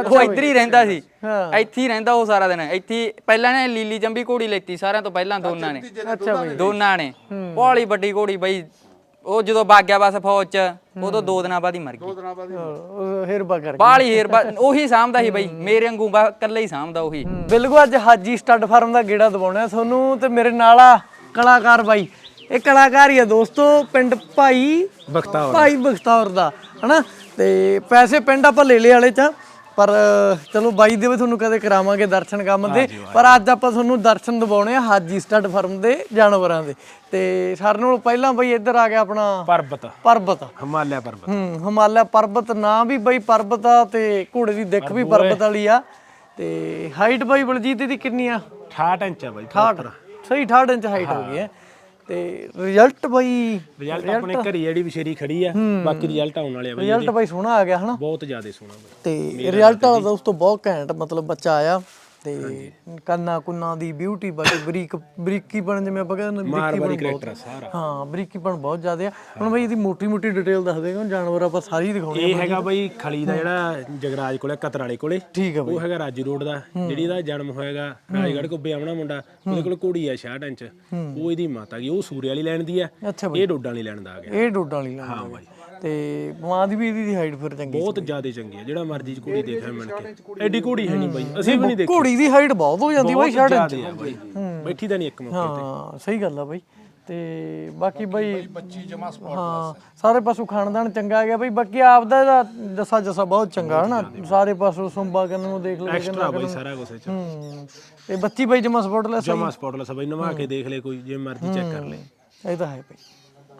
ਉਹ ਇੱਧਰ ਹੀ ਰਹਿੰਦਾ ਸੀ। ਹਾਂ। ਇੱਥੇ ਹੀ ਰਹਿੰਦਾ ਉਹ ਸਾਰਾ ਦਿਨ। ਇੱਥੇ ਹੀ- ਪਹਿਲਾਂ ਨੇ ਲੀਲੀ ਜੰਬੀ ਘੋੜੀ ਲੈਤੀ ਸਾਰਿਆਂ ਤੋਂ ਪਹਿਲਾਂ ਦੋਨਾਂ ਨੇ। ਅੱਛਾ ਬਈ। ਦੋਨਾਂ ਨੇ। ਬੋਲੀ ਵੱਡੀ ਘੋੜੀ ਬਈ ਉਹ ਜਦੋਂ ਵਗ ਗਿਆ ਬਸ ਫੌਜ ਚ ਉਦੋਂ ਦੋ ਦਿਨਾਂ ਬਾਅਦ ਹੀ ਮਰ ਗਈ। ਉਹ ਹਿਰਬਾ ਕਰ ਬਾਲੀ ਹੀਰ ਬਾ- ਉਹੀ ਸਾਂਭਦਾ ਸੀ ਬਈ। ਮੇਰੇ ਵਾਂਗੂ ਬਾ ਇਕੱਲੇ ਹੀ ਸਾਂਭਦਾ ਉਹੀ। ਬਿਲਕੁਲ ਅੱਜ ਹਾਜੀ ਸਟੱਡ ਫਾਰਮ ਦਾ ਗੇੜਾ ਦਵਾਉਣਾ ਤੁਹਾਨੂੰ ਤੇ ਮੇਰੇ ਨਾਲ ਆ ਕਲਾਕਾਰ ਬਾਈ। ਇਹ ਕਲਾਕਾਰ ਹੀ ਆ ਦੋਸਤੋ ਪਿੰਡ ਭਾਈ ਬਖਤਾਵਰ। ਭਾਈ ਬਖਤਾਵਰ ਦਾ ਹਨਾ? ਤੇ ਪੈਸੇ ਪਿੰਡ ਆਪਾਂ ਲੈ ਲਏ ਵਾਲੇ ਚ। ਪਰ ਚਲੋ ਬਾਈ ਦੇ ਵੀ ਤੁਹਾਨੂੰ ਕਦੇ ਕਰਾਵਾਂਗੇ ਦਰਸ਼ਨ ਕੰਮ ਦੇ ਪਰ ਅੱਜ ਆਪਾਂ ਤੁਹਾਨੂੰ ਦਰਸ਼ਨ ਦਿਵਾਉਣੇ ਆ ਹਾਜੀ ਸਟੱਡ ਫਾਰਮ ਦੇ ਜਾਨਵਰਾਂ ਦੇ। ਤੇ ਸਾਰਿਆਂ ਨਾਲੋਂ ਪਹਿਲਾਂ ਬਾਈ ਇੱਧਰ ਆ ਗਿਆ ਆਪਣਾ ਪਰਬਤ। ਪਰਬਤ। ਹਿਮਾਲਿਆ ਪਰਬਤ। ਹੂੰ ਹਿਮਾਲਿਆ ਪਰਬਤ ਨਾ ਵੀ ਬਈ ਪਰਬਤ ਆ ਤੇ ਘੋੜੇ ਦੀ ਦਿੱਖ ਵੀ ਪਰਬਤ ਵਾਲੀ ਆ। ਤੇ ਹਾਈਟ ਬਾਈ ਬਲਜੀਤ ਦੀ ਕਿੰਨੀ ਆ? 68 ਇੰਚ ਆ ਬਾਈ 68 ਸਹੀ 68 ਇੰਚ ਹਾਈਟ ਹੋ। ਗਈ ਹੈ। ਤੇ ਰਿਜ਼ਲਟ ਬਾਈ ਰਿਜ਼ਲਟ ਆਪਣੇ ਘਰੀ ਜਿਹੜੀ ਵਿਸ਼ੇਰੀ ਖੜੀ ਆ ਬਾਕੀ ਰਿਜ਼ਲਟ ਆਉਣ ਵਾਲੇ ਆ ਬਾਈ ਰਿਜ਼ਲਟ ਬਾਈ ਸੋਹਣਾ ਆ ਗਿਆ ਹਨਾ? ਬਹੁਤ ਜ਼ਿਆਦਾ ਸੋਹਣਾ ਤੇ ਰਿਜ਼ਲਟ ਵਾਲਾ ਦੋਸਤੋ ਬਹੁਤ ਘੈਂਟ ਮਤਲਬ ਬੱਚਾ ਆਇਆ। ਤੇ ਕੰਨਾ ਕੁੰਨਾ ਦੀ ਬਿਊਟੀ ਬਾਕੀ ਬਰੀਕ ਬਰੀਕੀਪਣ ਜਿਵੇਂ ਆਪਾਂ ਕਹਿੰਦੇ ਨੇ ਬਰੀਕੀਪਣ ਬਹੁਤ ਸਾਰਾ। ਹਾਂ ਬਰੀਕੀਪਣ ਬਹੁਤ ਜ਼ਿਆਦਾ ਆ। ਹੁਣ ਬਾਈ ਇਹਦੀ ਮੋਟੀ ਮੋਟੀ ਡਿਟੇਲ ਦੱਸ ਦੇਗਾ ਜਾਨਵਰ ਆਪਾਂ ਸਾਰੀ ਦਿਖਾਉਣੀ ਇਹ ਹੈਗਾ ਬਾਈ ਖਲੀ ਦਾ ਜਿਹੜਾ ਜਗਰਾਜ ਕੋਲੇ ਕਤਰਾਲੇ ਕੋਲੇ। ਠੀਕ ਆ ਬਾਈ। ਉਹ ਹੈਗਾ ਰਾਜੀ ਰੋਡ ਦਾ ਜਿਹੜੀ ਇਹਦਾ ਜਨਮ ਹੋਏਗਾ ਰਾਜਗੜ੍ਹ ਕੋਬੇ ਆਉਣਾ ਮੁੰਡਾ ਉਹਦੇ ਕੋਲ ਘੋੜੀ ਆ 66 ਇੰਚ ਉਹ ਇਹਦੀ ਮਾਤਾ ਗਈ ਉਹ ਸੂਰੇ ਵਾਲੀ ਲੈਣ ਦੀ ਆ। ਇਹ ਡੋਡਾਂ ਵਾਲੀ ਲੈਣ ਦਾ ਆ ਗਿਆ। ਇਹ ਡੋਡਾਂ ਵਾਲੀ ਹਾਂ ਬਾਈ। ਤੇ ਮਾਂ ਦੀ ਵੀ ਇਹਦੀ ਦੀ ਹਾਈਟ ਫਿਰ ਚੰਗੀ ਬਹੁਤ ਜ਼ਿਆਦਾ ਚੰਗੀ ਆ ਜਿਹੜਾ ਮਰਜ਼ੀ ਚ ਘੋੜੀ ਦੇਖਿਆ ਮਿਲ ਕੇ ਐਡੀ ਘੋੜੀ ਹੈ ਨਹੀਂ ਬਾਈ ਅਸੀਂ ਵੀ ਨਹੀਂ ਦੇਖੀ। ਘੋੜੀ ਦੀ ਹਾਈਟ ਬਹੁਤ ਹੋ ਜਾਂਦੀ ਬਾਈ ਛੱਡ ਜ਼ਿਆਦੇ ਆ ਬਾਈ। ਬੈਠੀ ਤਾਂ ਨਹੀਂ ਇੱਕ ਮੌਕੇ ਹਾਂ ਸਹੀ ਗੱਲ ਆ ਬਾਈ। ਤੇ ਬਾਕੀ ਬਾਈ ਬੱਚੀ ਜਮਾ ਹਾਂ ਸਾਰੇ ਪਾਸੋਂ ਖਾਨਦਾਨ ਚੰਗਾ ਆ ਗਿਆ ਬਾਈ। ਬਾਕੀ ਆਪਦਾ ਇਹਦਾ ਜੱਸਾ ਜੱਸਾ ਬਹੁਤ ਚੰਗਾ ਹਨਾ। ਸਾਰੇ ਪਾਸੋਂ ਸੁੰਬਾ ਕਰਨ ਨੂੰ ਦੇਖ ਲਓ ਐਕਸਟਰਾ ਬਾਈ ਸਾਰਾ ਕੁਝ ਚ ਹੂੰ। ਤੇ ਬੱਚੀ ਬਾਈ ਜਮਾ ਸਪੋਰਟ ਲੈ ਜਮਾ ਸਪੌਟਲੈਸ ਬਾਈ ਨਵਾ ਕੇ ਦੇਖ ਲੈ ਕੋਈ ਜੇ ਮਰਜ਼ੀ ਚੈੱਕ ਕਰ ਲੈ। ਇਹ ਤਾਂ ਹੈ ਬਾਈ।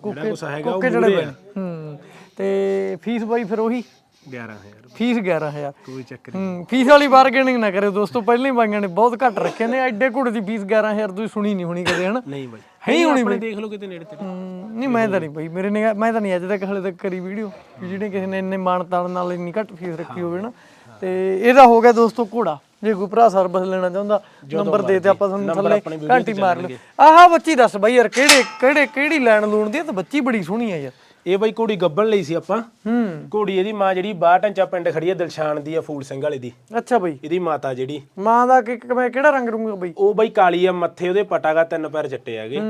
ਜਿਹੜਾ ਕੁਛ ਹੈਗਾ ਉਹ ਕੋਕੇ ਆ। ਹੂੰ ਤੇ ਫੀਸ ਬਾਈ ਫਿਰ ਉਹੀ? 11000 ਫੀਸ 11000 ਕੋਈ ਚੱਕਰ ਹੂੰ ਫੀਸ ਵਾਲੀ ਬਾਰਗੇਨਿੰਗ ਨਾ ਕਰਿਓ ਦੋਸਤੋ ਪਹਿਲਾਂ ਹੀ ਬਾਈਆਂ ਨੇ ਬਹੁਤ ਘੱਟ ਰੱਖੇ ਨੇ ਐਡੇ ਘੋੜੇ ਦੀ ਫੀਸ 11000 ਤੁਸੀਂ ਸੁਣੀ ਨਹੀਂ ਹੋਣੀ ਕਦੇ ਹਨਾ? ਨਹੀਂ ਬਾਈ। ਹੈ ਹੋਣੀ ਆਪਣੇ ਦੇਖ ਲਓ ਕਿਤੇ ਨੇੜੇ ਤੇੜੇ। ਹਮ, ਨਹੀਂ ਮੈਂ ਤਾਂ ਨਹੀਂ ਬਈ ਮੇਰੇ ਨੇ ਮੈਂ ਤਾਂ ਨਹੀਂ ਅੱਜ ਤੱਕ ਹਲੇ ਤੱਕ ਕਰੀ ਵੀਡੀਓ ਜਿਹੜੇ ਕਿਸੇ ਨੇ ਇੰਨੇ ਮਾਣ ਤਾਣ ਨਾਲ ਇੰਨੀ ਘੱਟ ਫੀਸ ਰੱਖੀ ਹੋਵੇ ਨਾ ਤੇ ਇਹਦਾ ਹੋ ਗਿਆ ਦੋਸਤੋ ਘੋੜਾ। ਜੇ ਕੋਈ ਭਰਾ ਸਰਵਿਸ ਲੈਣਾ ਚਾਹੁੰਦਾ ਨੰਬਰ ਦੇ ਤੇ ਆਪਾਂ ਤੁਹਾਨੂੰ ਥੱਲੇ ਘੰਟੀ ਮਾਰ ਲਓ ਆਹ ਬੱਚੀ ਦੱਸ ਬਈ ਯਾਰ ਕਿਹੜੇ ਕਿਹੜੇ ਕਿਹੜੀ ਲੈਣ ਲੂਣ ਦੀ ਆ? ਤਾਂ ਬੱਚੀ ਬੜੀ ਸੋਹਣੀ ਆ ਯਾਰ। ਇਹ ਬਾਈ ਘੋੜੀ ਗੱਬਣ ਲਈ ਸੀ ਆਪਾਂ। ਹੂੰ। ਘੋੜੀ ਇਹਦੀ ਮਾਂ ਜਿਹੜੀ 62 ਇੰਚਾ ਪਿੰਡ ਖੜੀ ਹੈ ਦਿਲਸ਼ਾਨ ਦੀ ਆ ਫੂਲ ਸਿੰਘ ਵਾਲੇ ਦੀ। ਅੱਛਾ ਬਈ। ਇਹਦੀ ਮਾਤਾ ਜਿਹੜੀ। ਮਾਂ ਦਾ ਕਿ- ਕਿਵੇਂ ਕਿਹੜਾ ਰੰਗ ਰੂੰਗਾ ਬਈ? ਉਹ ਬਾਈ ਕਾਲੀ ਆ ਮੱਥੇ ਉਹਦੇ ਪਟਾਗਾ ਤਿੰਨ ਪੈਰ ਚਿੱਟੇ ਹੈਗੇ।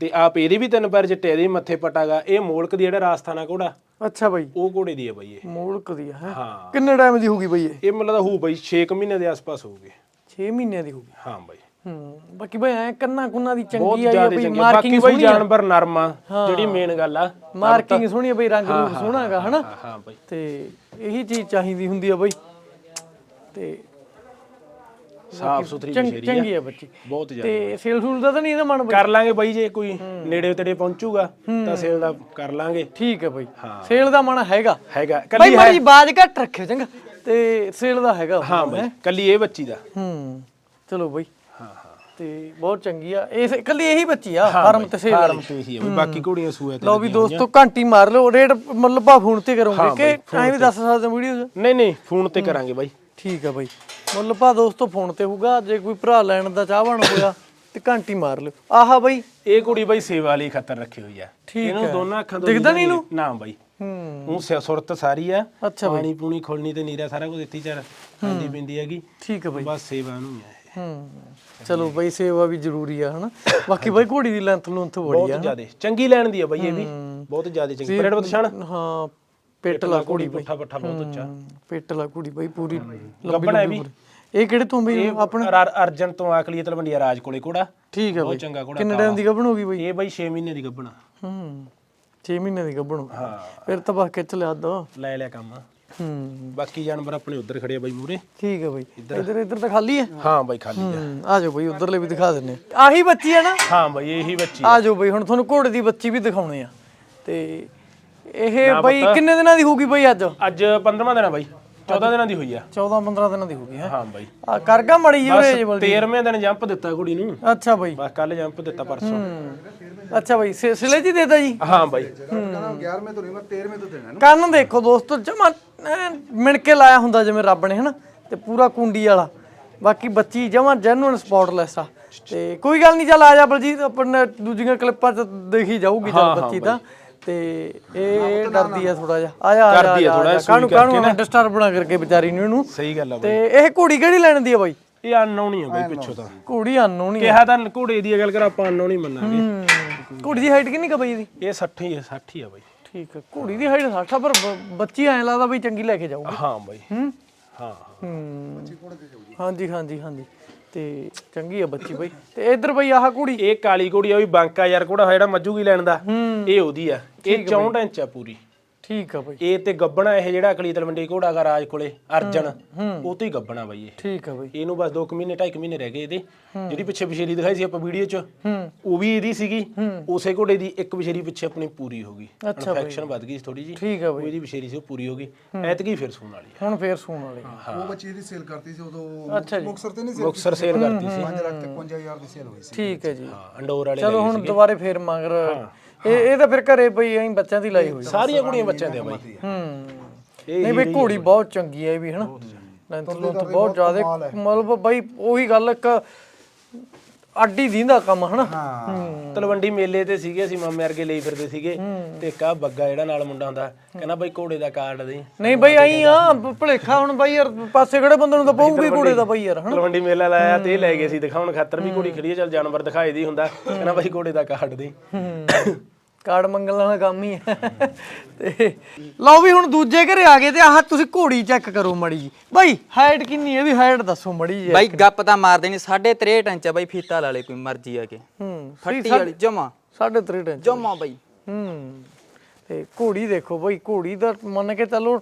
ਤੇ ਆਪ ਇਹਦੇ ਵੀ ਤਿੰਨ ਪੈਰ ਚਿੱਟੇ ਇਹਦੇ ਮੱਥੇ ਪਟਾਗਾ ਇਹ ਮੋਲਕ ਦੀ ਜਿਹੜਾ ਰਾਜਸਥਾਨਾ ਘੋੜਾ। ਅੱਛਾ ਬਈ। ਉਹ ਘੋੜੇ ਦੀ ਹੈ ਬਾਈ ਇਹ। ਮੋਲਕ ਦੀ ਹੈ? ਹਾਂ। ਕਿੰਨੇ ਟਾਈਮ ਦੀ ਹੋਊਗੀ ਬਈ ਇਹ? ਇਹ ਮਤਲਬ ਹੋਊ ਬਾਈ 6 ਮਹੀਨੇ ਦੇ ਆਸ-ਪਾਸ ਹੋਊਗੇ। 6 ਮਹੀਨਿਆਂ ਦੀ ਹੋਊਗੀ ਹਾਂ ਬਾਈ। ਹੂੰ ਬਾਕੀ ਬਈ ਐ ਕੰਨਾ ਕੁੰਨਾ ਦੀ ਬਹੁਤ ਚੰਗੀ ਆ ਜ਼ਿਆਦਾ ਬਈ ਚੰਗੇ ਮਾਰਕਿੰਗ ਬਾਕੀ ਬਾਈ ਜਾਨਵਰ ਨਰਮ ਜਿਹੜੀ ਮੇਨ ਗੱਲ ਆ। ਮਾਰਕਿੰਗ ਸੋਹਣੀ ਆ ਬਈ ਰੰਗ ਰੂਪ ਸੋਹਣਾ ਹੈਗਾ ਹਨਾ? ਹਾਂ, ਹਾਂ ਬਾਈ। ਤੇ ਇਹੀ ਚੀਜ਼ ਚਾਹੀਦੀ ਹੁੰਦੀ ਆ ਬਈ। ਤੇ ਸਾਫ਼ ਸੁਥਰੀ ਚੰਗ- ਆ। ਚੰਗੀ ਆ ਬੱਚੀ। ਬਹੁਤ ਜ਼ਿਆਦਾ। ਤੇ ਸੇਲ ਸੂਲ ਦਾ ਤਾਂ ਨਹੀਂ ਇਹਦਾ ਮਨ ਬਈ ਕਰ ਲਾਂਗੇ ਬਾਈ ਜੇ ਕੋਈ ਨੇੜੇ ਤੇੜੇ ਪਹੁੰਚੂਗਾ ਤਾਂ ਸੇਲ ਦਾ ਕਰ ਲਾਂਗੇ। ਠੀਕ ਹੈ ਬਈ। ਹਾਂ। ਸੇਲ ਦਾ ਮਨ ਹੈਗਾ। ਹੈਗਾ। ਬਈ ਕੱਲੀ ਮਾੜੀ ਬਾਜ ਘੱਟ ਰੱਖਿਓ ਚੰਗਾ। ਤੇ ਸੇਲ ਦਾ ਹੈਗਾ ਉਹ। ਹਾਂ ਬਾਈ। ਕੱਲੀ ਇਹ ਬੱਚੀ ਦਾ। ਹੂੰ। ਚਲੋ ਬਈ। ਹਾਂ ਹਾਂ। ਤੇ ਬਹੁਤ ਚੰਗੀ ਆ। ਇਸ ਕੱਲੀ ਇਹੀ ਬੱਚੀ ਆ। ਫਾਰਮ ਤੇ ਸੇਲ ਫਾਰਮ ਤੇ ਹੀ ਆ ਬਾਈ। ਬਾਕੀ ਘੋੜੀਆਂ ਸੂਏ ਤੇ ਲਓ ਵੀ ਦੋਸਤੋ ਘੰਟੀ ਮਾਰ ਲਓ। ਰੇਟ ਮਤਲਬ ਫੋਨ ਤੇ ਕਰੋਗੇ। ਕਿ ਐਂ ਵੀ ਦੱਸ ਸਕਦੇ ਵੀਡੀਓ ਨਹੀਂ ਨਹੀਂ ਫੋਨ ਤੇ ਕਰਾਂਗੇ ਬਾਈ। ਠੀਕ ਆ ਬਾਈ। ਮੁੱਲ ਭਾ ਦੋਸਤੋ ਫੋਨ ਤੇ ਹੋਊਗਾ ਜੇ ਕੋਈ ਭਰਾ ਲੈਣ ਦਾ ਚਾਹਵਾਨ ਹੋਇਆ ਤੇ ਘੰਟੀ ਮਾਰ ਲਿਓ। ਆਹਾ ਬਾਈ। ਇਹ ਕੁੜੀ ਬਾਈ ਸੇਵਾ ਲਈ ਖਤਰ ਰੱਖੀ ਹੋਈ ਆ। ਠੀਕ ਇਹਨੂੰ ਦੋਨਾਂ ਅੱਖਾਂ ਤੋਂ ਦਿਖਦਾ ਨਹੀਂ ਇਹਨੂੰ? ਨਾ ਬਾਈ। ਹੂੰ। ਉਹ ਸੁਰਤ ਸਾਰੀ ਆ। ਅੱਛਾ ਬਾਈ। ਪਾਣੀ ਪੂਣੀ ਖੋਲਣੀ ਤੇ ਨੀਰਾ ਸਾਰਾ ਕੁਝ ਦਿੱਤੀ ਚਾਰ ਖਾਂਦੀ ਪਿੰਦੀ ਹੈਗੀ। ਠੀਕ ਆ ਬਾਈ। ਬਸ ਸੇਵਾ ਨੂੰ ਹੀ ਆ ਇਹ। ਹੂੰ। ਚਲੋ ਬਾਈ ਸੇਵਾ ਵੀ ਜ਼ਰੂਰੀ ਆ ਹਨਾ। ਬਾਕੀ ਬਾਈ ਘੋੜੀ ਦੀ ਲੈਂਥ ਲੂੰਥ ਬੜੀ ਆ ਬਹੁਤ ਜ਼ਿਆਦੇ। ਚੰਗੀ ਲੈਣ ਦੀ ਆ ਬਾਈ ਇਹ ਵੀ। ਬਹੁਤ ਜ਼ਿਆਦੇ ਚੰਗੀ। ਪਰੇਡ ਬਤਸ਼ਣ ਹਾਂ ਪੇਟਲਾ ਕੁੜੀ ਪੁੱਠਾ ਪੱਠਾ ਬਹੁਤ ਉੱਚਾ। ਪੇਟਲਾ ਘੋੜੀ ਬਾਈ ਪੂਰੀ ਗੱਬਣ ਹੈ ਵੀ। ਇਹ ਕਿਹੜੇ ਤੋਂ ਬਈ ਆਪਣੇ? ਅਰ- ਅਰਜਨ ਤੋਂ ਆਕਲੀ ਤਲਵੰਡੀਆ ਰਾਜ ਕੋਲੇ ਕੋੜਾ ਠੀਕ ਬਹੁਤ ਬਾਈ। ਚੰਗਾ ਕੋੜਾ ਕਿੰਨੇ ਟਾਈਮ ਦੀ ਗੱਭਣ ਹੋ ਗਈ ਬਾਈ? ਇਹ ਬਾਈ 6 ਮਹੀਨੇ ਦੀ ਗੱਬਣਾ ਹੂੰ 6 ਮਹੀਨੇ ਦੀ ਗੱਭਣ ਹੋ। ਹਾਂ। ਫਿਰ ਤਾਂ ਬਸ ਖਿੱਚ ਲਿਆ ਦੋ ਲੈ ਲਿਆ ਕੰਮ। ਹੂੰ। ਬਾਕੀ ਜਾਨਵਰ ਆਪਣੇ ਉੱਧਰ ਖੜੇ ਆ ਬਾਈ ਮੂਰੇ ਠੀਕ ਆ ਬਾਈ। ਇੱਧਰ। ਇੱਧਰ ਤਾਂ ਖਾਲੀ ਹੈ? ਹਾਂ ਬਾਈ ਖਾਲੀ ਹੂੰ ਆ ਜਾਓ ਬਾਈ ਉਧਰਲੇ ਵੀ ਦਿਖਾ ਦਿੰਨੇ। ਆਹੀ ਬੱਚੀ ਹੈ ਨਾ? ਹਾਂ ਬਾਈ ਇਹੀ ਬੱਚੀ ਆ। ਜਾਓ ਬਾਈ ਹੁਣ ਤੁਹਾਨੂੰ ਘੋੜੇ ਦੀ ਬੱਚੀ ਵੀ ਦਿਖਾਉਣੇ ਆ। ਤੇ ਇਹ ਬਾਈ ਕਿੰਨੇ ਦਿਨਾਂ ਦੀ ਹੋਊਗੀ ਬਾਈ ਅੱਜ? ਅੱਜ 15ਵਾਂ ਦਿਨ ਆ ਬਾਈ। 14 ਦਿਨਾਂ ਦੀ ਹੋਈ ਆ। 14 15 ਦਿਨਾਂ ਦੀ ਹੋਊਗੀ ਹੈ? ਹਾਂ ਬਾਈ। ਆ ਕਰਗਾ ਮੜੀ ਜੀ ਉਰੇ ਜੀ ਬਲਦੀ। 13ਵੇਂ ਦਿਨ ਜੰਪ ਦਿੱਤਾ ਕੁੜੀ ਨੂੰ। ਅੱਛਾ ਬਾਈ। ਬਸ ਕੱਲ ਜੰਪ ਦਿੱਤਾ ਪਰਸੋਂ। ਹੂੰ। ਅੱਛਾ ਬਾਈ ਸਿਲੇ ਜੀ ਦੇਤਾ ਜੀ? ਹਾਂ ਬਾਈ। ਕੰਨ ਦੇਖੋ ਦੋਸਤੋ ਜਮਾ ਮਿਣ ਕੇ ਲਾਇਆ ਹੁੰਦਾ ਜਿਵੇਂ ਰੱਬ ਨੇ ਹਨਾ? ਤੇ ਪੂਰਾ ਕੁੰਡੀ ਵਾਲਾ। ਬਾਕੀ ਬੱਚੀ ਜਮਾ ਜੈਨੂਨ ਸਪੌਟਲੈਸ ਆ। ਤੇ ਕੋਈ ਗੱਲ ਨਹੀਂ ਚੱਲ ਆ ਜਾ ਬਲਜੀਤ ਆਪਾਂ ਦੂਜੀਆਂ ਕਲਿੱਪਾਂ 'ਚ ਦੇਖੀ ਜਾਊਗੀ ਚੱਲ ਬੱਚੀ ਤਾਂ। ਤੇ ਇਹ ਡਰਦੀ ਆ ਥੋੜਾ ਜਿਹਾ। ਆ ਜਾ ਆ ਡਰਦੀ ਆ ਜਿਹਾ, ਕਾਹਨੂੰ ਕਾਹਨੂੰ ਡਿਸਟਰਬ ਨਾ। ਕਰਕੇ ਵਿਚਾਰੀ ਨੂੰ ਇਹਨੂੰ? ਸਹੀ ਗੱਲ ਆ ਤੇ ਇਹ ਘੋੜੀ ਕਿਹੜੀ ਲੈਣ ਦੀ ਆ ਬਾਈ? ਇਹ ਅਨਨੋਨ ਆ ਬਈ ਪਿੱਛੋਂ ਤਾਂ। ਘੋੜੀ ਆਨੋ ਨਹੀਂ ਕਿਹਾ ਤਾਂ ਘੋੜੇ ਦੀ ਗੱਲ ਕਰ ਆਪਾਂ ਅਨਨੋਨ ਹੀ ਮੰਨਾਂਗੇ। ਘੋੜੀ ਦੀ ਹਾਈਟ ਕਿੰਨੀ ਕ ਬਈ ਇਹਦੀ? ਇਹ 60 ਹੀ ਹੈ 60 ਹੀ ਆ ਬਈ। ਠੀਕ ਹੈ ਘੋੜੀ ਦੀ ਹਾਈਟ 60 ਆ ਪਰ ਬੱਚੀ ਐਂ ਲੱਗਦਾ ਬਈ ਚੰਗੀ ਲੈ ਕੇ ਜਾਊਗੀ। ਹਾਂ ਬਈ। ਹੂੰ ਹਾਂ। ਹੂੰ। ਹਾਂਜੀ ਹਾਂਜੀ ਹਾਂਜੀ। ਤੇ ਚੰਗੀ ਆ ਬੱਚੀ ਬਈ। ਤੇ ਇੱਧਰ ਬਈ ਆਹ ਘੋੜੀ ਇਹ ਕਾਲੀ ਘੋੜੀ ਆ ਵੀ ਬਾਂਕਾ ਯਾਰ ਹੋਇਆ ਜਿਹੜਾ ਮੱਜੂ ਕੀ ਲੈਣ ਦਾ। ਇਹ ਉਹਦੀ ਆ। ਇਹ 64 ਇੰਚ ਆ ਪੂਰੀ। ਠੀਕ ਆ ਬਈ। ਇਹ ਤੇ ਗੱਬਣਾ ਇਹ ਜਿਹੜਾ ਅਕਲੀ ਤਲਵੰਡੀ ਘੋੜਾ ਗਾ ਰਾਜ ਕੋਲੇ ਅਰਜਨ ਉਹ ਤੋਂ ਹੀ ਗੱਬਣਾ ਬਈ ਇਹ। ਠੀਕ ਆ ਬਈ। ਇਹਨੂੰ ਬਸ 2 ਮਹੀਨੇ 2.5 ਮਹੀਨੇ ਰਹਿ ਗਏ ਇਹਦੇ। ਜਿਹੜੀ ਪਿੱਛੇ ਵਿਸ਼ੇਰੀ ਦਿਖਾਈ ਸੀ ਆਪਾਂ ਵੀਡੀਓ 'ਚ ਉਹ ਵੀ ਇਹਦੀ ਸੀਗੀ। ਉਸੇ ਘੋੜੇ ਦੀ ਇੱਕ ਵਿਸ਼ੇਰੀ ਪਿੱਛੇ ਆਪਣੀ ਪੂਰੀ ਹੋ ਗਈ। ਇਨਫੈਕਸ਼ਨ ਵੱਧ ਗਈ ਥੋੜੀ ਜੀ ਠੀਕ ਆ ਬਈ। ਇਹਦੀ ਵਿਸ਼ੇਰੀ ਸੀ ਉਹ ਪੂਰੀ ਹੋ ਗਈ। ਐਤਕੀ ਫਿਰ ਸੂਣ ਵਾਲੀ ਹੁਣ ਫੇਰ ਸੂਣ ਵਾਲੇ ਉਹ ਬੱਚੀ ਇਹਦੀ ਸੇਲ ਕਰਤੀ ਸੀ ਉਦੋਂ। ਮੁਕਸਰ ਤੇ ਨਹੀਂ ਸੇਲ ਮੁਕਸਰ ਸੇਲ ਕਰਤੀ ਸੀ। 5 ਲੱਖ ਤੇ 55000 ਦੀ ਸੇਲ ਹੋਈ ਸੀ। ਠੀਕ ਹੈ ਜੀ। ਹਾਂ ਅੰਡੋਰ ਵਾਲੇ ਚਲੋ ਹੁਣ ਦੁਬਾਰੇ ਫੇਰ ਮੰਗਰ ਇਹ ਇਹ ਤਾਂ ਫਿਰ ਘਰੇ ਪਈ ਐਂ ਬੱਚਿਆਂ ਦੀ ਲਾਈ ਹੋਈ ਸਾਰੀਆਂ ਕੁੜੀਆਂ ਬੱਚਿਆਂ ਦੇ ਆ ਬਾਈ। ਹੂੰ। ਨਹੀਂ ਬਈ ਘੋੜੀ ਬਹੁਤ ਚੰਗੀ ਇਹ ਵੀ ਹਨਾ? ਲੈਂਥ ਲੂੰਥ ਬਹੁਤ ਜ਼ਿਆਦਾ ਮਤਲਬ ਬਈ ਉਹੀ ਗੱਲ ਇੱਕ ਅੱਡੀ ਦੀਂਦਾ ਕੰਮ ਹਨਾ? ਹੂੰ। ਤਲਵੰਡੀ ਮੇਲੇ ਤੇ ਸੀਗੇ ਅਸੀਂ ਮਾਮੇ ਵਰਗੇ ਲਈ ਫਿਰਦੇ ਸੀਗੇ। ਤੇ ਕਾ ਬੱਗਾ ਜਿਹੜਾ ਨਾਲ ਮੁੰਡਾ ਹੁੰਦਾ ਕਹਿੰਦਾ ਬਾਈ ਘੋੜੇ ਦਾ ਕਾਰਡ ਦੇ। ਨਹੀਂ ਬਈ ਆਈ ਆ ਭੁਲੇਖਾ ਹੁਣ ਬਾਈ ਯਾਰ ਪਾਸੇ ਖੜੇ ਬੰਦੇ ਨੂੰ ਤਾਂ ਪਊਗੀ ਘੋੜੇ ਦਾ ਬਈ ਯਾਰ ਹਨਾ? ਤਲਵੰਡੀ ਮੇਲਾ ਲਾਇਆ ਤੇ ਇਹ ਲੈ ਗਏ ਸੀ ਦਿਖਾਉਣ ਖਾਤਰ ਵੀ ਘੋੜੀ ਖੜੀ ਹੈ ਚਲ ਜਾਨਵਰ ਦਿਖਾਈ ਦੀ ਹੁੰਦਾ ਕਹਿੰਦਾ ਬਾਈ ਘੋੜੇ ਦਾ ਕਾਰਡ ਦੇ। ਕਾਰਡ ਮੰਗਣ ਵਾਲਾ ਕੰਮ ਹੀ ਹੈ। ਤੇ ਲਓ ਵੀ ਹੁਣ ਦੂਜੇ ਘਰੇ ਆ ਗਏ ਤੇ ਆਹ ਤੁਸੀਂ ਘੋੜੀ ਚੈੱਕ ਕਰੋ ਮੜੀ ਜੀ। ਬਾਈ ਹਾਈਟ ਕਿੰਨੀ ਹੈ? ਵੀ ਹਾਈਟ ਦੱਸੋ ਮੜੀ ਜੀ ਬਾਈ ਗੱਪ ਤਾਂ ਮਾਰਦੇ ਨਹੀਂ 63 ਇੰਚ ਆ ਬਾਈ ਫੀਤਾ ਲਾ ਲੇ ਕੋਈ ਮਰਜ਼ੀ ਆ ਕੇ। ਹੂੰ ਫੱਟੀ ਵਾਲੀ ਜਮਾ। ਸਾਢੇ ਤੇਰੇ ਇੰਚ ਜਮਾ ਬਾਈ। ਹੂੰ ਤੇ ਘੋੜੀ ਦੇਖੋ ਬਈ ਘੋੜੀ ਦਾ ਮੰਨ ਕੇ ਚੱਲੋ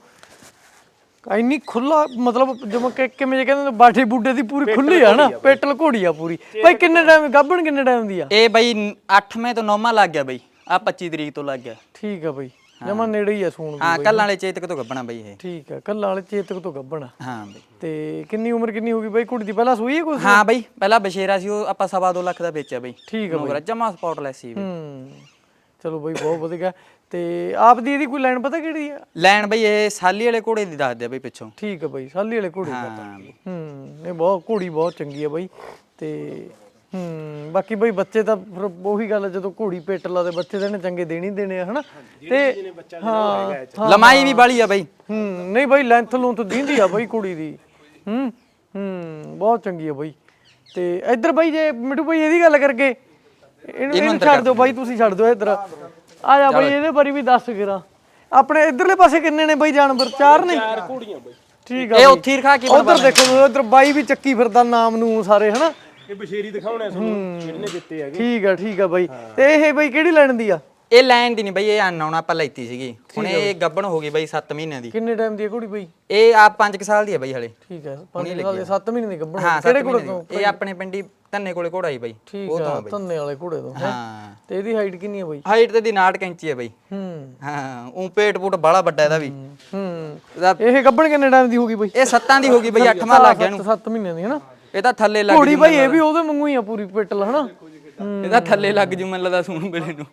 ਇੰਨੀ ਖੁੱਲਾ ਮਤਲਬ ਜਿਵੇਂ ਕਿ ਕਿਵੇਂ ਜੇ ਕਹਿੰਦੇ ਨੇ ਬਾਠੇ ਬੂਡੇ ਦੀ ਪੂਰੀ ਖੁੱਲੀ ਆ ਨਾ ਪੇਟਲ ਘੋੜੀ ਆ ਪੂਰੀ। ਬਈ ਕਿੰਨੇ ਟਾਈਮ ਗੱਭਣ ਕਿੰਨੇ ਟਾਈਮ ਦੀ ਆ? ਇਹ ਬਾਈ 8ਵੇਂ ਤੋਂ 9ਵਾਂ ਲੱਗ ਗਿਆ ਬਾਈ। ਆ 25 ਤਰੀਕ ਤੋਂ ਲੱਗ ਗਿਆ। ਠੀਕ ਆ ਬਈ ਜਮਾ ਨੇੜੇ ਹੀ ਆ ਸੂਣ ਹਾਂ ਕੱਲਾਂ ਵਾਲੇ ਚੇਤਕ ਤੋਂ ਗੱਬਣਾ ਬਾਈ ਇਹ। ਠੀਕ ਆ ਕੱਲਾਂ ਵਾਲੇ ਚੇਤਕ ਤੋਂ ਗੱਭਣ ਆ ਹਾਂ ਬਾਈ। ਤੇ ਕਿੰਨੀ ਉਮਰ ਕਿੰਨੀ ਹੋ ਗਈ ਬਈ? ਕੁੜੀ ਦੀ ਪਹਿਲਾਂ ਸੂਈ ਹੈ ਕੋਈ ਹਾਂ ਬਾਈ ਪਹਿਲਾ ਬਸ਼ੇਰਾ ਸੀ ਉਹ ਆਪਾਂ ਸਵਾ ਦੋ ਲੱਖ ਦਾ ਵੇਚਿਆ ਬਾਈ। ਠੀਕ ਆ ਨੋਗਰਾ ਜਮਾ ਸਪੌਟਲੈਸ ਸੀ ਬਾਈ। ਹੂੰ ਚਲੋ ਬਈ ਬਹੁਤ ਵਧੀਆ। ਤੇ ਆਪ ਦੀ ਇਹਦੀ ਕੋਈ ਲਾਈਨ ਪਤਾ ਕਿਹੜੀ ਆ? ਲੈਣ ਬਾਈ ਇਹ ਸਾਲੀ ਵਾਲੇ ਘੋੜੇ ਦੀ ਦੱਸਦੇ ਆ ਬਾਈ ਪਿੱਛੋਂ। ਠੀਕ ਆ ਬਈ ਸਾਲੀ ਵਾਲੇ ਘੋੜੀ ਦਾ ਬਾਈ। ਹੂੰ ਇਹ ਬਹੁਤ ਘੋੜੀ ਬਹੁਤ ਚੰਗੀ ਆ ਬਈ। ਤੇ ਹੂੰ ਬਾਕੀ ਬਈ ਬੱਚੇ ਤਾਂ ਫਿਰ ਉਹੀ ਗੱਲ ਆ, ਜਦੋਂ ਘੋੜੀ ਪੇਟ ਲਾ ਦੇ ਬੱਚੇ ਦੇਣੇ ਚੰਗੇ ਦੇਣੀ ਦੇਣੇ ਆ ਹਨਾ? ਤੇ ਹਾਂ ਲਮਾਈ ਵੀ ਬਾਲੀ ਆ ਬਾਈ। ਹੂੰ ਨਹੀਂ ਬਈ ਲੈਂਥ ਲੂੰਥ ਦਿੰਦੀ ਆ ਬਈ ਕੁੜੀ ਦੀ। ਹੂੰ ਹੂੰ ਬਹੁਤ ਚੰਗੀ ਆ ਬਈ। ਤੇ ਇੱਧਰ ਬਈ ਜੇ ਮਿੱਟੂ ਬਈ ਇਹਦੀ ਗੱਲ ਕਰਕੇ ਇਹਨੂੰ ਇਹਨੂੰ ਛੱਡ ਦਿਓ ਬਾਈ ਤੁਸੀਂ ਛੱਡ ਦਿਓ ਇੱਧਰ। ਆ ਜਾ ਬਈ ਇਹਦੇ ਬਾਰੇ ਵੀ ਦੱਸ ਕਿਰਾ ਆਪਣੇ ਇਧਰਲੇ ਪਾਸੇ ਕਿੰਨੇ ਨੇ ਬਈ ਜਾਨਵਰ? ਚਾਰ ਨੇ? ਚਾਰ ਘੋੜੀਆਂ ਬਾਈ। ਠੀਕ ਆ ਇਹ ਉੱਥੇ ਹੀ ਰਖਾ ਕੇ ਉਧਰ ਦੇਖੋ ਉਧਰ ਬਾਈ ਵੀ ਚੱਕੀ ਫਿਰਦਾ ਨਾਮ ਨੂੰ ਸਾਰੇ ਹਨਾ? ਇਹ ਬਸ਼ੇਰੀ ਦਿਖਾਉਣੇ ਆ ਤੁਹਾਨੂੰ ਜਿਹੜੇ ਨੇ ਦਿੱਤੇ ਹੈਗੇ। ਠੀਕ ਆ ਠੀਕ ਆ ਬਾਈ। ਤੇ ਇਹ ਬਈ ਕਿਹੜੀ ਲੈਣ ਦੀ ਆ? ਇਹ ਲੈਣ ਦੀ ਨਹੀਂ ਬਾਈ ਇਹ ਅਨਾਉਣਾ ਆਪਾਂ ਲੈਤੀ ਸੀਗੀ। ਹੁਣ ਇਹ ਗੱਬਣ ਹੋ ਗਈ ਬਾਈ 7 ਮਹੀਨਿਆਂ ਦੀ। ਕਿੰਨੇ ਟਾਈਮ ਦੀ ਆ ਕੁੜੀ ਬਈ? ਇਹ ਆ 5 ਸਾਲ ਦੀ ਆ ਬਾਈ ਹਲੇ। ਠੀਕ ਹੈ 5 ਸਾਲ ਦੇ 7 ਮਹੀਨੇ ਦੀ ਗੱਭਣ ਹਾਂ ਕਿਹੜੇ 7 ਘੋੜੇ ਮਹੀਨੇ ਤੋਂ। ਇਹ ਆਪਣੇ ਪਿੰਡੀ ਧੰਨੇ ਕੋਲੇ ਘੋੜਾ ਹੀ ਬਾਈ। ਉਹ ਤੋਂ ਬਾਈ। ਧੰਨੇ ਵਾਲੇ ਘੋੜੇ ਤੋਂ ਹੈਂ? ਹਾਂ। ਤੇ ਇਹਦੀ ਹਾਈਟ ਕਿੰਨੀ ਆ ਬਈ? ਹਾਈਟ ਤੇ ਦੀ 69 ਇੰਚੀ ਹੈ ਬਾਈ। ਹੂੰ। ਹਾਂ ਉਹ ਪੇਟ ਪੂਟ ਬਾਲਾ ਵੱਡਾ ਇਹਦਾ ਵੀ। ਹੂੰ ਇਹਦਾ ਇਹ ਗੱਭਣ ਕਿੰਨੇ ਟਾਈਮ ਦੀ ਹੋਗੀ ਬਈ? ਇਹ ਸੱਤਾਂ ਦੀ ਹੋ ਗਈ ਬਾਈ 8ਵਾਂ ਲੱਗ ਗਿਆ ਇਹਨੂੰ। 7 ਮਹੀਨਿਆਂ ਦੀ ਹੈਨਾ? ਇਹ ਤਾਂ ਥੱਲੇ ਲੱਗ ਘੋੜੀ ਬਾਈ ਇਹ ਵੀ ਉਹਦੇ ਵਾਂਗੂ ਹੀ ਆ ਪੂਰੀ ਪਿੱਟਲ ਹਨਾ? ਇਹਦਾ ਥੱਲੇ ਲੱਗ ਜੂ ਮੈਨੂੰ ਲੱਗਦਾ ਸੂਣ ਵੇਲੇ ਨੂੰ।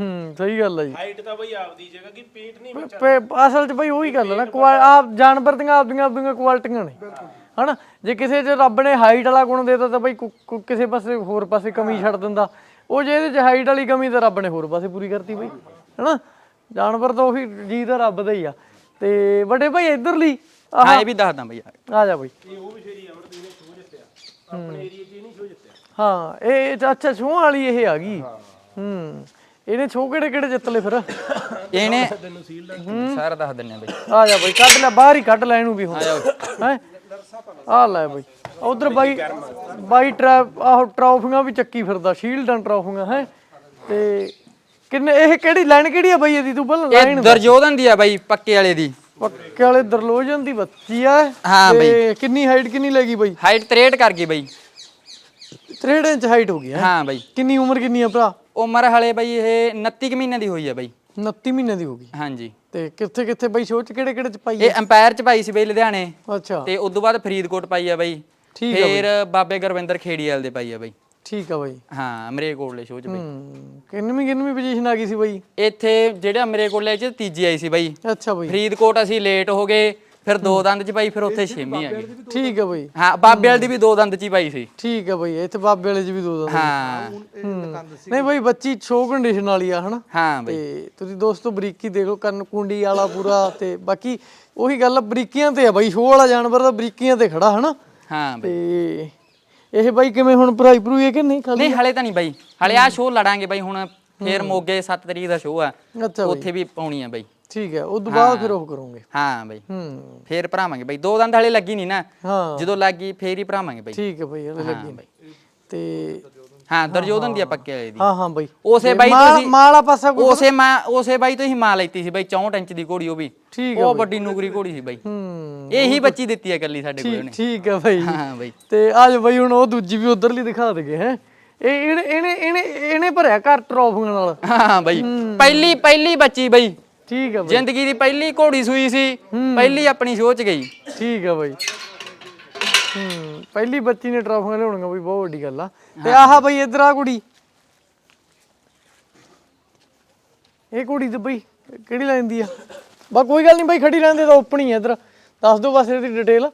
ਹੂੰ। ਸਹੀ ਗੱਲ ਆ ਜੀ। ਹਾਈਟ ਤਾਂ ਬਾਈ ਆਪਦੀ ਜਗ੍ਹਾ ਕਿ ਪੇਟ ਨਹੀਂ ਪੇ- ਅਸਲ 'ਚ ਬਈ ਉਹੀ ਗੱਲ ਆ ਨਾ ਕੁਆ- ਆਪ ਜਾਨਵਰ ਦੀਆਂ ਆਪਦੀਆਂ ਆਪਦੀਆਂ ਕੁਆਲਟੀਆਂ ਨੇ। ਹਨਾ? ਜੇ ਕਿਸੇ 'ਚ ਰੱਬ ਨੇ ਹਾਈਟ ਵਾਲਾ ਗੁਣ ਦੇਤਾ ਤਾਂ ਕੁ- ਕੁ- ਕਿਸੇ ਪਾਸੇ ਹੋਰ ਪਾਸੇ ਕਮੀ ਛੱਡ ਦਿੰਦਾ। ਉਹ ਜੇ ਇਹਦੇ 'ਚ ਹਾਈਟ ਵਾਲੀ ਕਮੀ ਤਾਂ ਰੱਬ ਨੇ ਹੋਰ ਪਾਸੇ ਪੂਰੀ ਕਰਤੀ ਬਈ। ਹਨਾ? ਜਾਨਵਰ ਤਾਂ ਉਹੀ ਜੀ ਤਾਂ ਰੱਬ ਦਾ ਹੀ ਆ। ਤੇ ਵੱਡੇ ਭਾਈ ਇਧਰਲੀ ਹਾਂ ਇਹ ਵੀ ਦੱਸਦਾ ਬਾਈ। ਆ ਜਾ ਬਈ। ਇਹ ਉਹ ਬਸ਼ੇਰੀ ਅਮਰ ਦੀ ਨੇ ਸ਼ੋਅ ਜਿੱਤਿਆ। ਆਪਣੇ ਏਰੀਆ 'ਚ ਇਹ ਨਹੀਂ ਸ਼ੋਅ ਜਿੱਤਿਆ। ਹਾਂ ਇਹ ਇਹ ਅੱਛਾ ਛੋਹ ਵਾਲੀ ਇਹ ਆ ਗਈ। ਹੂੰ। ਇਹਨੇ ਛੋ ਕਿਹੜੇ ਕਿਹੜੇ ਜਿੱਤ ਲਏ ਫਿਰ? ਇਹਨੇ ਸਾਰਾ ਦੱਸ ਦਿੰਨੇ ਆ ਬਾਈ। ਆ ਜਾ ਬਈ ਕੱਢ ਲੈ ਬਾਹਰ ਹੀ ਕੱਢ ਲੈ ਇਹਨੂੰ ਵੀ ਹੁਣ। ਹੈ? ਆ ਲੈ ਬਈ। ਉਧਰ ਬਾਈ ਬਾਈ ਟਰਾ ਆਹ ਟਰਾਫੀਆਂ ਵੀ ਚੱਕੀ ਫਿਰਦਾ ਸ਼ੀਲਡਾਂ ਟਰਾਫੀਆਂ ਹੈ? ਤੇ ਕਿੰਨੇ ਇਹ ਕਿਹੜੀ ਲਾਈਨ ਕਿਹੜੀ ਆ ਬਈ ਇਹਦੀ? ਤੂੰ ਬਲ ਇਹ ਦਰਜੋਧਨ ਦੀ ਆ ਬਾਈ ਪੱਕੇ ਵਾਲੇ ਦੀ। ਪੱਕੇ ਵਾਲੇ ਦਰਲੋਜਨ ਦੀ ਬੱਚੀ ਆ। ਹਾਂ ਤੇ ਕਿੰਨੀ ਹਾਈਟ ਕਿੰਨੀ ਲੱਗੀ ਬਈ? ਹਾਈਟ 63 ਕਰ ਗਈ ਬਾਈ। 63 ਇੰਚ ਹਾਈਟ ਹੋ ਗਈ ਹੈ। ਹਾਂ ਬਾਈ। ਕਿੰਨੀ ਉਮਰ ਕਿੰਨੀ ਆ ਭਰਾ? ਉਮਰ ਹਲੇ ਬਾਈ ਇਹ 29 ਕੁ ਮਹੀਨਿਆਂ ਦੀ ਹੋਈ ਆ ਬਾਈ। 29 ਮਹੀਨੇ ਦੀ ਹੋ ਗਈ। ਹਾਂਜੀ। ਤੇ ਕਿੱਥੇ ਕਿੱਥੇ ਬਈ? ਸ਼ੋਅ ਚ ਕਿਹੜੇ ਕਿਹੜੇ ਚ ਪਾਈ ਇਹ ਅੰਪਾਇਰ ਚ ਪਾਈ ਸੀ ਬਾਈ ਲੁਧਿਆਣੇ। ਅੱਛਾ। ਤੇ ਉਦੋਂ ਬਾਅਦ ਫਰੀਦਕੋਟ ਪਾਈ ਆ ਬਾਈ। ਠੀਕ ਫੇਰ ਬਾਬੇ ਗੁਰਵਿੰਦਰ ਖੇੜੀਵਾਲ ਦੇ ਪਾਈ ਆ ਬਾਈ। ਠੀਕ ਆ ਬਈ। ਹਾਂ ਅਮਰੇ ਕੋਲੇ ਸ਼ੋਅ ਚ ਬਾਈ। ਹੂੰ ਕਿੰਨਵੀਂ ਕਿੰਨਵੀਂ ਪੋਜੀਸ਼ਨ ਆ ਗਈ ਸੀ ਬਈ? ਇੱਥੇ ਜਿਹੜਾ ਅਮਰੇ ਕੋਲੇ ਚ ਤੀਜੀ ਆਈ ਸੀ ਬਾਈ। ਅੱਛਾ ਬਈ। ਫਰੀਦਕੋਟ ਅਸੀਂ ਲੇਟ ਹੋ ਗਏ ਫਿਰ ਦੋ ਦੰਦ ਚ ਪਾਈ ਫਿਰ ਉੱਥੇ ਛੇਵੀਂ ਆ ਗਈ। ਠੀਕ ਹੈ ਬਾਈ। ਹਾਂ ਬਾਬੇ ਵਾਲੀ ਦੀ ਵੀ ਦੋ ਦੰਦ ਚ ਹੀ ਪਾਈ ਸੀ। ਠੀਕ ਹੈ ਬਾਈ ਇੱਥੇ ਬਾਬੇ ਵਾਲੇ ਚ ਵੀ ਦੋ ਦੰਦ ਹਾਂ। ਨਹੀਂ ਬਾਈ ਬੱਚੀ ਸ਼ੋ ਕੰਡੀਸ਼ਨ ਵਾਲੀ ਆ ਹਨਾ? ਹਾਂ ਬਈ। ਤੇ ਤੁਸੀਂ ਦੋਸਤੋ ਬਰੀਕੀ ਦੇਖੋ ਕੰਨ ਕੁੰਡੀ ਵਾਲਾ ਪੂਰਾ ਤੇ ਬਾਕੀ ਉਹੀ ਗੱਲ ਆ, ਬਰੀਕੀਆਂ ਤੇ ਆ ਬਾਈ ਸ਼ੋ ਵਾਲਾ ਜਾਨਵਰ ਦਾ ਬਰੀਕੀਆਂ ਤੇ ਖੜਾ ਹਨਾ? ਹਾਂ ਬਈ। ਤੇ ਇਹ ਬਾਈ ਕਿਵੇਂ ਹੁਣ ਭਰਾਈ ਭਰੂ ਹੈ ਕਿ ਨਹੀਂ ਖਾਲੀ? ਨਹੀਂ ਹਲੇ ਤਾਂ ਨਹੀਂ ਬਾਈ। ਹਲੇ ਆ ਸ਼ੋਅ ਲੜਾਂਗੇ ਬਾਈ ਹੁਣ ਫੇਰ ਮੋਗੇ 7 ਤਰੀਕ ਦਾ ਸ਼ੋਅ ਆ। ਅੱਛਾ ਬਾਈ। ਉੱਥੇ ਵੀ ਪਾਉਣੀ ਆ ਬਾਈ। ਠੀਕ ਹੈ ਉਸ ਤੋਂ ਬਾਅਦ ਫਿਰ ਉਹ ਕਰੋਗੇ। ਹਾਂ ਬਾਈ। ਹੂੰ। ਫੇਰ ਭਰਾਵਾਂਗੇ ਬਾਈ। ਦੋ ਦੰਦ ਹਲੇ ਲੱਗੀ ਨਹੀਂ ਨਾ। ਹਾਂ। ਜਦੋਂ ਲੱਗੀ ਫੇਰ ਹੀ ਭਰਾਵਾਂਗੇ ਬਾਈ। ਠੀਕ ਹੈ ਬਾਈ ਹਲੇ ਲੱਗੀ ਨਹੀਂ। ਤੇ ਹਾਂ ਦਰਜੋਧਨ ਦੀ ਆ ਪੱਕੇ ਵਾਲੇ ਦੀ ਹਾਂ ਹਾਂ ਬਾਈ। ਉਸੇ ਬਾਈ ਮਾਲ- ਤੁਸੀਂ ਮਾਲਾ ਪਾਸਾ ਕੋਈ ਉਸੇ ਮਾਂ ਉਸੇ ਬਾਈ ਤੋਂ ਹੀ ਮਾਂ ਲੈਤੀ ਸੀ ਬਾਈ 64 ਇੰਚ ਦੀ ਘੋੜੀ ਉਹ ਵੀ। ਠੀਕ ਉਹ ਵੱਡੀ ਨੂਗਰੀ ਘੋੜੀ ਸੀ ਬਾਈ। ਹੂੰ ਇਹੀ ਬੱਚੀ ਦਿੱਤੀ ਹੈ ਇਕੱਲੀ ਸਾਡੇ ਕੋਲ ਉਹਨੇ। ਠੀਕ ਹੈ ਬਾਈ। ਹਾਂ ਬਾਈ। ਤੇ ਅੱਜ ਬਾਈ ਹੁਣ ਉਹ ਦੂਜੀ ਵੀ ਉਧਰਲੀ ਦਿਖਾ ਦਗੇ ਹੈ। ਇਹ ਇਹਨੇ ਇਹਨੇ ਇਹਨੇ ਇਹਨੇ ਭਰਿਆ ਘਰ ਟਰੋਫੀਆਂ ਨਾਲ। ਹਾਂ ਬਾਈ। ਪਹਿਲੀ ਪਹਿਲੀ ਬੱਚੀ ਬਾਈ। ਠੀਕ ਹੈ ਬਾਈ। ਜ਼ਿੰਦਗੀ ਦੀ ਪਹਿਲੀ ਘੋੜੀ ਸੂਈ ਸੀ। ਪਹਿਲੀ ਆਪਣੀ ਸ਼ੋਅ ਚ ਗਈ। ਠੀਕ ਹੈ ਬਾਈ। ਪਹਿਲੀ ਬੱਚੀ ਨੇ ਟਰੋਫੀਆਂ ਲਿਆਉਣੀਆਂ ਬਈ ਬਹੁਤ ਵੱਡੀ ਗੱਲ ਆ। ਤੇ ਆਹ ਬਈ ਇਧਰ ਆ ਕੁੜੀ। ਇਹ ਕੁੜੀ ਤੇ ਬਈ ਕਿਹੜੀ ਲੈਂਦੀ ਆ? ਬਾ ਕੋਈ ਗੱਲ ਨਹੀਂ ਬਈ ਖੜੀ ਰਹਿੰਦੇ ਤਾਂ ਓਪਨ ਹੀ ਆ ਇਧਰ। ਦੱਸ ਦਿਓ ਬਸ ਇਹਦੀ ਡਿਟੇਲ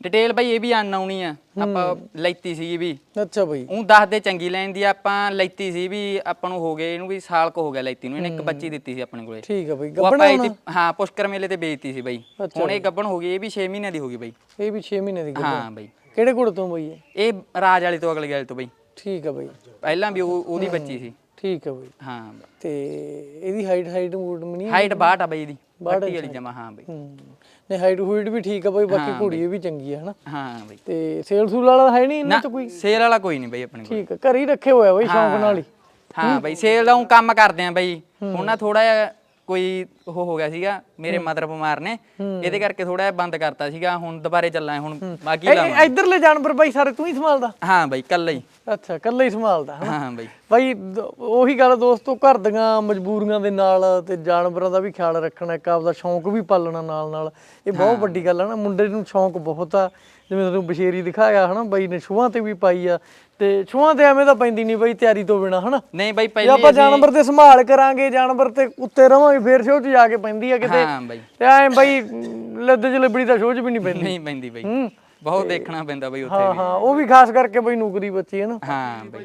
ਡਿਟੇਲ ਬਾਈ ਇਹ ਵੀ ਅਨਨਾਉਣੀ ਆ ਆਪਾਂ ਲੈਤੀ ਸੀ ਵੀ। ਅੱਛਾ ਬਈ। ਉਹ ਦੱਸਦੇ ਚੰਗੀ ਲੈਣ ਦੀ ਆਪਾਂ ਲੈਤੀ ਸੀ ਵੀ ਆਪਾਂ ਨੂੰ ਹੋ ਗਏ ਇਹਨੂੰ ਵੀ ਸਾਲ ਕੁ ਹੋ ਗਿਆ ਲੈਤੀ ਨੂੰ ਇਹਨੇ ਇੱਕ ਬੱਚੀ ਦਿੱਤੀ ਸੀ ਆਪਣੇ ਕੋਲੇ। ਠੀਕ ਹੈ ਬਈ ਗੱਬਣ ਹਾਂ ਪੁਸ਼ਕਰ ਮੇਲੇ ਤੇ ਵੇਚਤੀ ਸੀ ਬਾਈ। ਹੁਣ ਇਹ ਗੱਬਣ ਹੋ ਗਈ ਇਹ ਵੀ 6 ਮਹੀਨਿਆਂ ਦੀ ਹੋ ਗਈ ਬਾਈ। ਇਹ ਵੀ 6 ਮਹੀਨੇ ਦੀ ਗੱਬਣ। ਹਾਂ ਬਾਈ। ਕਿਹੜੇ ਘੋੜੇ ਤੋਂ ਬਈ ਇਹ? ਰਾਜ ਵਾਲੀ ਤੋਂ ਅਗਲੇ ਗੱਲ ਤੋਂ ਬਾਈ। ਠੀਕ ਹੈ ਬਈ। ਪਹਿਲਾਂ ਵੀ ਉਹ ਉਹਦੀ ਬੱਚੀ ਸੀ। ਠੀਕ ਹੈ ਬਈ। ਹਾਂ। ਤੇ ਇਹਦੀ ਹਾਈਟ ਹਾਈਟ ਮੂਡ ਮਨੀ ਹਾਈਟ 62 ਆ ਬਾਈ ਦੀ ਬੱਟੀ ਵਾਲੀ ਜਮਾ ਹਾਂ ਬਾਈ। ਹੂੰ। ਨਹੀਂ ਹਾਈਟ ਹੂਈਟ ਵੀ ਠੀਕ ਆ ਬਈ ਬਾਕੀ ਘੋੜੀ ਵੀ ਚੰਗੀ ਹੈ ਹਨਾ? ਹਾਂ ਬਾਈ। ਤੇ ਸੇਲ ਸੂਲ ਵਾਲਾ ਹੈ ਨਹੀਂ ਇਹਨਾਂ ਨਾ ਚ ਕੋਈ? ਸੇਲ ਵਾਲਾ ਕੋਈ ਨਹੀਂ ਬਾਈ ਆਪਣੇ ਕੋਲ। ਠੀਕ ਆ ਘਰ ਹੀ ਰੱਖੇ ਹੋਇਆ ਬਈ ਸ਼ੌਂਕ ਨਾਲ ਹੀ। ਹਾਂ ਬਾਈ ਸੇਲ ਦਾ ਉਹ ਕੰਮ ਕਰਦੇ ਆ ਬਾਈ। ਹੁਣ ਨਾ ਥੋੜਾ ਜਿਹਾ ਕੋਈ ਉਹ ਹੋ ਗਿਆ ਸੀਗਾ ਮੇਰੇ ਮਦਰ ਬਿਮਾਰ ਨੇ। ਇਹਦੇ ਕਰਕੇ ਥੋੜਾ ਬੰਦ ਕਰਤਾ ਸੀਗਾ ਹੁਣ ਦੁਬਾਰੇ ਚੱਲਾਂ ਹੁਣ ਬਾਕੀ ਲਾਵਾਂ ਇਧਰਲੇ ਜਾਨਵਰ ਬਾਈ ਸਾਰੇ ਤੂੰ ਹੀ ਸੰਭਾਲਦਾ? ਹਾਂ ਬਾਈ ਕੱਲਾ ਹੀ। ਅੱਛਾ ਇਕੱਲਾ ਹੀ ਸੰਭਾਲਦਾ ਹਾਂ ਬਾਈ। ਬਾਈ ਉਹੀ ਗੱਲ ਦੋਸਤੋ ਘਰ ਦੀਆਂ ਮਜਬੂਰੀਆਂ ਦੇ ਨਾਲ ਤੇ ਜਾਨਵਰਾਂ ਦਾ ਵੀ ਖਿਆਲ ਰੱਖਣਾ ਇੱਕ ਆਪਦਾ ਸ਼ੌਂਕ ਵੀ ਪਾਲਣਾ ਨਾਲ ਨਾਲ ਇਹ ਬਹੁਤ ਵੱਡੀ ਗੱਲ ਹੈ ਨਾ ਮੁੰਡੇ ਨੂੰ ਸ਼ੌਂਕ ਬਹੁਤ ਆ। ਜਿਵੇਂ ਤੁਹਾਨੂੰ ਬਸ਼ੇਰੀ ਦਿਖਾਇਆ ਹਨਾ ਬਾਈ ਨੇ ਛੂਹਾਂ ਤੇ ਵੀ ਪਾਈ ਆ। ਤੇ ਛੂਹਾਂ ਤੇ ਐਵੇਂ ਤਾਂ ਪੈਂਦੀ ਨਹੀਂ ਬਾਈ ਤਿਆਰੀ ਤੋਂ ਬਿਨਾ ਹਨਾ? ਨਹੀਂ ਬਾਈ ਜੇ ਪਹਿਲੀ ਆਪਾਂ ਜਾਨਵਰ ਤੇ ਸੰਭਾਲ ਕਰਾਂਗੇ ਜਾਨਵਰ ਤੇ ਉੱਤੇ ਰਵਾਂਗੇ ਫੇਰ ਸ਼ੋਅ 'ਚ ਜਾ ਕੇ ਪੈਂਦੀ ਆ ਕਿਤੇ। ਹਾਂ ਬਾਈ। ਤੇ ਐ ਬਾਈ ਲੱਦ ਚ ਲੱਭੜੀ ਤਾਂ ਸ਼ੋਅ 'ਚ ਵੀ ਨਹੀਂ ਪੈਂਦੀ। ਨਹੀਂ ਪੈਂਦੀ ਬਾਈ। ਹੂੰ। ਬਹੁਤ ਦੇਖਣਾ ਪੈਂਦਾ ਬਾਈ ਉੱਥੇ ਹਾਂ ਹਾਂ ਉਹ ਵੀ ਖਾਸ ਕਰਕੇ ਬਾਈ ਨੌਕਰੀ ਬੱਚੀ ਹੈ ਨਾ। ਹਾਂ ਬਾਈ।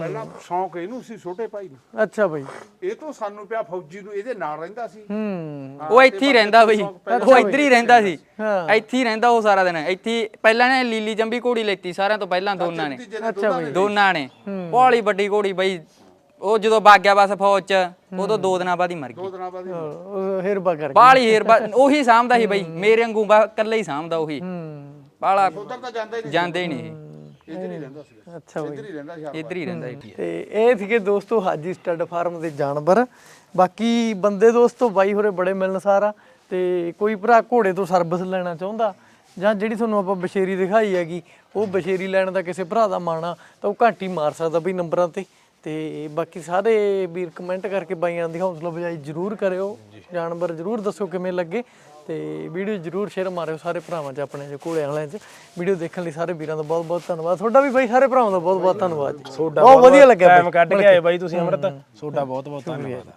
ਪਹਿਲਾਂ ਸ਼ੌਂਕ ਇਹਨੂੰ ਸੀ ਛੋਟੇ ਭਾਈ ਨੂੰ। ਅੱਛਾ ਬਾਈ। ਇਹ ਤੋਂ ਸਾਨੂੰ ਪਿਆ ਫੌਜੀ ਨੂੰ ਇਹਦੇ ਨਾਲ ਰਹਿੰਦਾ ਸੀ। ਹੂੰ। ਉਹ ਇੱਥੇ ਹੀ ਰਹਿੰਦਾ ਬਈ। ਉਹ ਇੱਧਰ ਹੀ ਰਹਿੰਦਾ ਸੀ। ਹਾਂ। ਇੱਥੇ ਹੀ ਰਹਿੰਦਾ ਉਹ ਸਾਰਾ ਦਿਨ। ਇੱਥੇ ਪਹਿਲਾਂ ਨੇ ਲੀਲੀ ਜੰਬੀ ਘੋੜੀ ਲੈਤੀ ਸਾਰਿਆਂ ਤੋਂ ਪਹਿਲਾਂ ਦੋਨਾਂ ਨੇ। ਅੱਛਾ ਬਾਈ। ਦੋਨਾਂ ਨੇ। ਪੌਲੀ ਵੱਡੀ ਘੋੜੀ ਬਈ ਉਹ ਜਦੋਂ ਵਗ ਗਿਆ ਬਸ ਫੌਜ ਚ ਉਦੋਂ ਦੋ ਦਿਨਾਂ ਬਾਅਦ ਹੀ ਮਰ ਗਈ। ਦਿਨਾਂ ਬਾਅਦ ਹੀ ਉਹ ਹਿਰਬਾ ਕਰਕੇ ਬਾਲੀ ਹੀਰ ਉਹੀ ਸਾਂਭਦਾ ਸੀ ਬਈ ਮੇਰੇ ਵਾਂਗੂ ਬਾ ਇਕੱਲਾ ਹੀ ਸਾਂਭਦਾ ਉਹੀ। ਹੂੰ। ਬਾਲਾ ਉਧਰ ਤਾਂ ਜਾਂਦਾ ਹੀ ਨਹੀਂ ਜਾਂਦੇ ਹੀ ਨਹੀਂ ਇੱਧਰ ਹੀ ਰਹਿੰਦਾ ਸੀ ਅੱਛਾ ਬਾਈ। ਇੱਧਰ ਹੀ ਰਹਿੰਦਾ ਸੀ ਇੱਧਰ ਹੀ ਰਹਿੰਦਾ ਸੀ। ਤੇ ਇਹ ਸੀਗੇ ਦੋਸਤੋ ਹਾਜੀ ਸਟੱਡ ਫਾਰਮ ਦੇ ਜਾਨਵਰ। ਬਾਕੀ ਬੰਦੇ ਦੋਸਤੋ ਬਾਈ ਹੋਰੇ ਬੜੇ ਮਿਲਣਸਾਰ ਆ। ਤੇ ਕੋਈ ਭਰਾ ਘੋੜੇ ਤੋਂ ਸਰਵਿਸ ਲੈਣਾ ਚਾਹੁੰਦਾ ਜਾਂ ਜਿਹੜੀ ਤੁਹਾਨੂੰ ਆਪਾਂ ਬਸ਼ੇਰੀ ਦਿਖਾਈ ਹੈਗੀ ਉਹ ਬਸ਼ੇਰੀ ਲੈਣ ਦਾ ਕਿਸੇ ਭਰਾ ਦਾ ਮਾਣਾ ਤਾਂ ਉਹ ਘੰਟੀ ਮਾਰ ਸਕਦਾ ਬਈ ਨੰਬਰਾਂ ਤੇ। ਤੇ ਬਾਕੀ ਸਾਰੇ ਵੀਰ ਕਮੈਂਟ ਕਰਕੇ ਬਾਈਆਂ ਦੀ ਹੌਸਲਾ ਬਜਾਈ ਜਰੂਰ ਕਰਿਓ। ਜਾਨਵਰ ਜਰੂਰ ਦੱਸੋ ਕਿਵੇਂ ਲੱਗੇ ਤੇ ਵੀਡੀਓ ਜਰੂਰ ਸ਼ੇਅਰ ਮਾਰਿਓ ਸਾਰੇ ਭਰਾਵਾਂ 'ਚ ਆਪਣੇ ਜੇ ਘੋੜੇ ਵਾਲਿਆਂ 'ਚ। ਵੀਡੀਓ ਦੇਖਣ ਲਈ ਸਾਰੇ ਵੀਰਾਂ ਦਾ ਬਹੁਤ ਬਹੁਤ ਧੰਨਵਾਦ। ਤੁਹਾਡਾ ਵੀ ਬਾਈ ਸਾਰੇ ਭਰਾਵਾਂ ਦਾ ਬਹੁਤ ਬਹੁਤ ਧੰਨਵਾਦ ਜੀ। ਬਹੁਤ ਵਧੀਆ ਲੱਗਿਆ ਟਾਈਮ ਕੱਢ ਕੇ ਆਏ ਬਾਈ ਤੁਸੀਂ ਅਮਰਤ। ਤੁਹਾਡਾ ਬਹੁਤ ਬਹੁਤ ਧੰਨਵਾਦ।